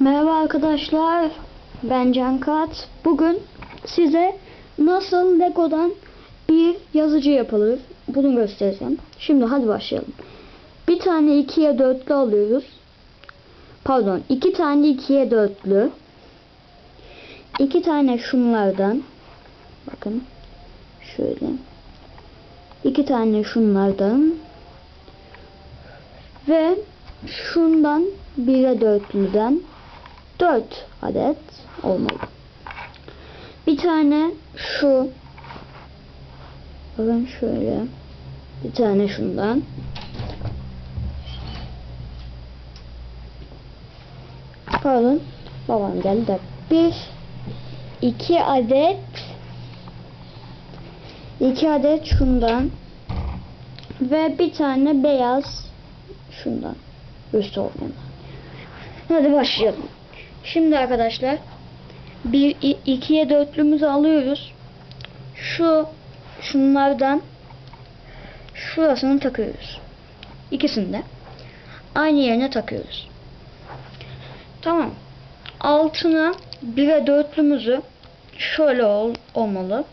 Merhaba arkadaşlar. Ben Cankat. Bugün size nasıl Lego'dan bir yazıcı yapılır bunu göstereceğim. Şimdi hadi başlayalım. Bir tane ikiye dörtlü alıyoruz. Pardon, iki tane ikiye dörtlü. İki tane şunlardan. Bakın. Şöyle. İki tane şunlardan. Ve şundan bire dörtlüden 4 adet olmalı. Bir tane şu. Bakın şöyle. Bir tane şundan. Pardon babam geldi. Bir iki adet. İki adet şundan. Ve bir tane beyaz şundan. Üstü olmayan Hadi başlayalım. Şimdi arkadaşlar bir ikiye dörtlümüzü alıyoruz. Şu şunlardan şurasını takıyoruz. İkisini de aynı yerine takıyoruz. Tamam. Altına bire dörtlümüzü şöyle ol, olmalı.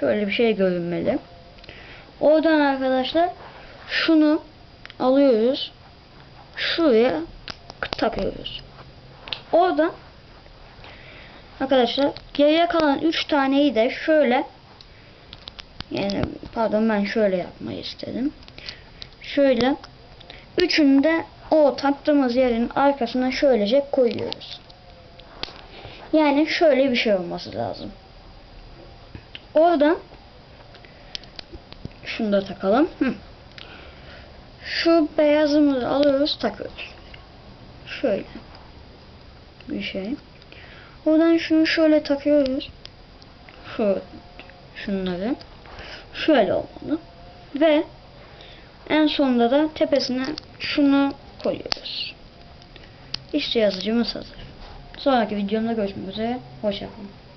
Şöyle bir şey görünmeli. Oradan arkadaşlar şunu alıyoruz. Şuraya takıyoruz. Orada arkadaşlar geriye kalan 3 taneyi de şöyle yani pardon ben şöyle yapmayı istedim. Şöyle üçünü de o taktığımız yerin arkasına şöylece koyuyoruz. Yani şöyle bir şey olması lazım. Oradan şunu da takalım. Şu beyazımızı alıyoruz takıyoruz şöyle bir şey. Oradan şunu şöyle takıyoruz. Şu şunları şöyle olmalı. Ve en sonunda da tepesine şunu koyuyoruz. İşte yazıcımız hazır. Sonraki videomda görüşmek üzere. Hoşçakalın.